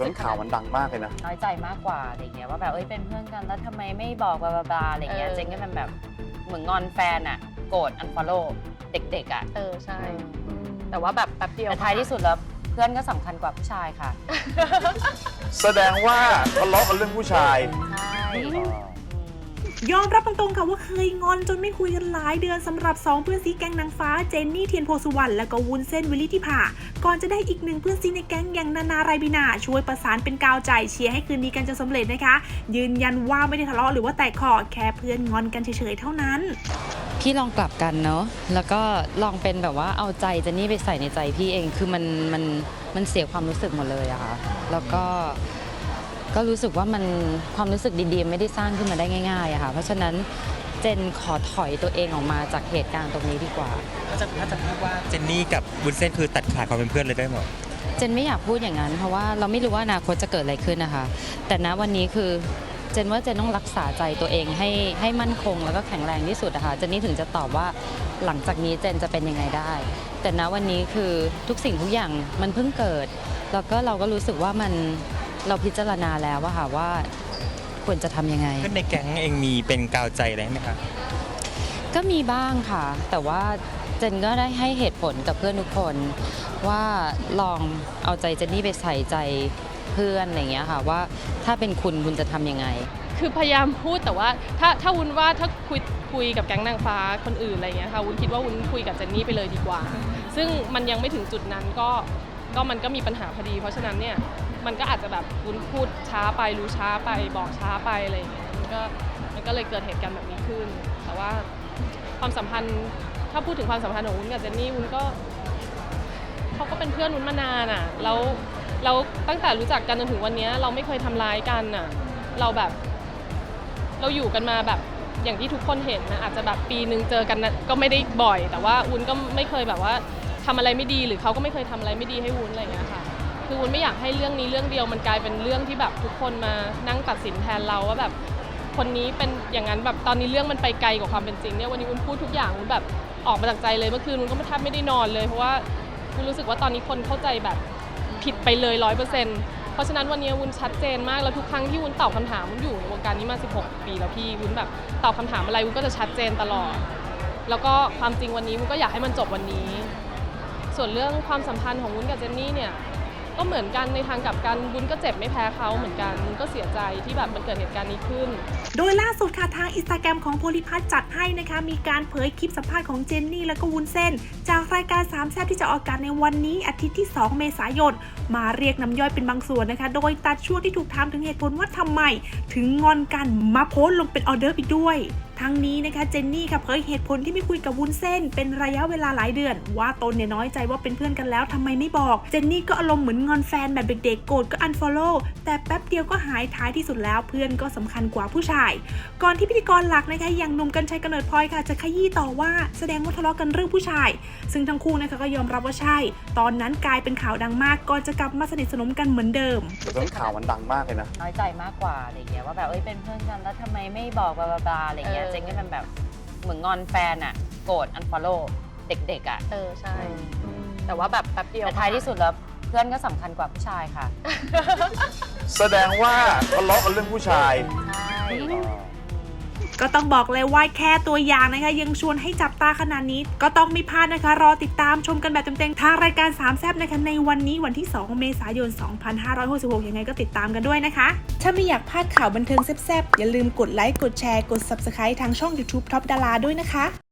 ตอนนั้นข่าวมันดังมากเลยนะ น้อยใจมากกว่าอะไรเงี้ยว่าแบบเอ้ยเป็นเพื่อนกันแล้วทำไมไม่บอกบลาบลาบลาอะไรเงี้ยเออ เจนก็มันแบบเหมือนงอนแฟนอะโกรธอันฟอลโล่เด็กๆอะเออใช่ แต่ว่าแบบแป๊บเดียวแต่ท้ายที่สุดแล้วเพื่อนก็สำคัญกว่าผู้ชายค่ะ แสดงว่าทะเลาะกันเรื่องผู้ชาย ยอมรับตรงๆค่ะว่าเคยงอนจนไม่คุยกันหลายเดือนสำหรับ 2 เพื่อนซีแก๊งนางฟ้าเจนนี่เทียนโพสุวรรณและก็วุ้นเส้นวิลลิธิภาก่อนจะได้อีกหนึ่งเพื่อนซีในแก๊งอย่างนานาไรบินาช่วยประสานเป็นกาวใจเชียร์ให้คืนดีกันจนสำเร็จนะคะ ยืนยันว่าไม่ได้ทะเลาะหรือว่าแตกคอแค่เพื่อนงอนกันเฉยๆเท่านั้นพี่ลองกลับกันเนาะ แล้วก็ลองเป็นแบบว่าเอาใจเจนนี่ไปใส่ในใจพี่เอง คือมันมันมันเสียความรู้สึกหมดเลยอะค่ะ แล้วก็ ก็รู้สึกว่ามันความรู้สึกดีๆ ไม่ได้สร้างขึ้นมาได้ง่ายๆอะค่ะ เพราะฉะนั้นเจนขอถอยตัวเองออกมาจากเหตุการณ์ตรงนี้ดีกว่า ถ้าจะถ้าจะพูดว่าเจนนี่กับวุ้นเส้นคือตัดขาดความเป็นเพื่อนเลยได้หมดเจนไม่อยากพูดอย่างนั้น เพราะว่าเราไม่รู้ว่าอนาคตจะเกิดอะไรขึ้นนะคะ แต่ณวันนี้คือเจนว่าเจนต้องรักษาใจตัวเองให้ให้มั่นคงแล้วก็แข็งแรงที่สุดนะคะเจนนี่ถึงจะตอบว่าหลังจากนี้เจนจะเป็นยังไงได้ แต่ณวันนี้คือทุกสิ่งทุกอย่างมันเพิ่งเกิด แล้วก็เราก็รู้สึกว่ามัน เราพิจารณาแล้วว่าค่ะว่าควรจะทำยังไง เพื่อนในแก๊งเองมีเป็นกาวใจอะไรไหมคะก็มีบ้างค่ะ แต่ว่าเจนก็ได้ให้เหตุผลกับเพื่อนทุกคนว่าลองเอาใจเจนนี่ไปใส่ใจเพื่อนอะไรอย่างเงี้ยค่ะ ว่าถ้าเป็นคุณคุณจะทำยังไง คือพยายามพูดแต่ว่าถ้าถ้าวุ้นว่าถ้าคุยคุยกับแก๊งนางฟ้าคนอื่นอะไรเงี้ยค่ะวุ้นคิดว่าวุ้นคุยกับเจนนี่ไปเลยดีกว่า ซึ่งมันยังไม่ถึงจุดนั้นก็ก็มันก็มีปัญหาพอดี เพราะฉะนั้นเนี่ย มันก็อาจจะแบบวุ้นพูดช้าไปรู้ช้าไปบอกช้าไปอะไรอย่างเงี้ยมันก็มันก็เลยเกิดเหตุการณ์แบบนี้ขึ้น แต่ว่าความสัมพันธ์ถ้าพูดถึงความสัมพันธ์ของวุ้นกับเจนนี่วุ้นก็เขาก็เป็นเพื่อนวุ้นมานานอะแล้วเราตั้งแต่รู้จักกันจนถึงวันนี้เราไม่เคยทำร้ายกันอะ เราแบบ เราอยู่กันมาแบบอย่างที่ทุกคนเห็นนะอาจจะแบบปีหนึ่งเจอกันนะก็ไม่ได้บ่อย แต่ว่าวุ้นก็ไม่เคยแบบว่าทำอะไรไม่ดีหรือเขาก็ไม่เคยทำอะไรไม่ดีให้วุ้นอะไรอย่างเงี้ยค่ะ คือวุ้นไม่อยากให้เรื่องนี้เรื่องเดียวมันกลายเป็นเรื่องที่แบบทุกคนมานั่งตัดสินแทนเราว่าแบบคนนี้เป็นอย่างนั้นแบบตอนนี้เรื่องมันไปไกลกว่าความเป็นจริงเนี่ยวันนี้วุ้นพูดทุกอย่างวุ้นแบบออกมาจากใจเลยเมื่อคืนวุ้นก็แทบไม่ได้นอนเลยเพราะว่าวุ้นรู้สึกว่าตอนนี้คนเข้าใจแบบผิดไปเลยร้อยเปอร์เซ็นต์เพราะฉะนั้นวันนี้วุ้นชัดเจนมากแล้วทุกครั้งที่วุ้นตอบคำถามวุ้นอยู่ในวงการนี้มา 16 ปีแล้วพี่วุ้นแบบตอบคำถามอะไรวุ้นก็จะชัดเจนตลอด แล้วก็ความจริงวันนี้วุ้นก็อยากให้มันจบวันนี้ ส่วนเรื่องความสัมพันธ์ของวุ้นกับเจนนี่เนี่ย ก็เหมือนกันในทางกลับกันวุ้นก็เจ็บไม่แพ้เขาเหมือนกันก็เสียใจที่แบบมันเกิดเหตุการณ์นี้ขึ้น โดยล่าสุดค่ะทางอินสตาแกรมของโพลิพัทจัดให้นะคะ มีการเผยคลิปสัมภาษณ์ของเจนนี่และก็วุ้นเส้น จากรายการสามแซ่บที่จะออกอากาศในวันนี้อาทิตย์ที่ 2 เมษายน มาเรียกน้ำย่อยเป็นบางส่วนนะคะ โดยตัดช่วงที่ถูกถามถึงเหตุผลว่าทำไม ถึงงอนกันมาโพสต์ลงเป็นออเดอร์อีกด้วย ทั้งนี้นะคะเจนนี่ค่ะเผยเหตุผลที่ไม่คุยกับวุ้นเส้น เป็นระยะเวลาหลายเดือน ว่าตนเนี่ยน้อยใจว่าเป็นเพื่อนกันแล้วทำไมไม่บอก เจนนี่ก็อารมณ์เหมือนงอนแฟนแบบเด็กๆโกรธก็ unfollow แต่แป๊บเดียวก็หายท้ายที่สุดแล้วเพื่อนก็สำคัญกว่าผู้ชาย ก่อนที่พิธีกรหลักนะคะอย่างหนุ่มกัญชัยกำเนิดพลอยค่ะจะขยี้ต่อว่าแสดงว่าทะเลาะกันเรื่องผู้ชาย ซึ่งทั้งคู่นะคะก็ยอมรับว่าใช่ ตอนนั้นกลายเป็นข่าวดังมากก่อนจะกลับมาสนิทสนมกันเหมือนเดิมแต่ตอนนั้นข่าวมันดังมากเลยนะน้อยใจมากกว่าอะไรเงี้ยว่าแบบเอ้ยเป็นเพื่อนกันแล้วทำไมไม่บอกบลาบลาบลาอะไรเงี้ยเออเจนก็มันแบบเหมือนงอนแฟนอะโกรธอันฟอลโล่เด็กๆอะเออใช่อืมแต่ว่าแบบแป๊บเดียวแต่ท้ายที่สุดแล้วเพื่อนก็สำคัญกว่าผู้ชายค่ะ แสดงว่าทะเลาะกันเรื่องผู้ชาย ใช่อ่า ก็ต้องบอกเลยว่าแค่ตัวอย่างนะคะยังชวนให้จับตาขนาดนี้ ก็ต้องไม่พลาดนะคะ รอติดตามชมกันแบบเต็มๆทางรายการ3ามแซบนะคะในวันนี้วันที่ 2 เมษายน 2566 ยังไงก็ติดตามกันด้วยนะคะ ถ้าไม่อยากพลาดข่าวบันเทิงแซบๆอย่าลืมกดไลค์กดแชร์กด Subscribe ทางช่อง YouTube Top ดาราด้วยนะคะ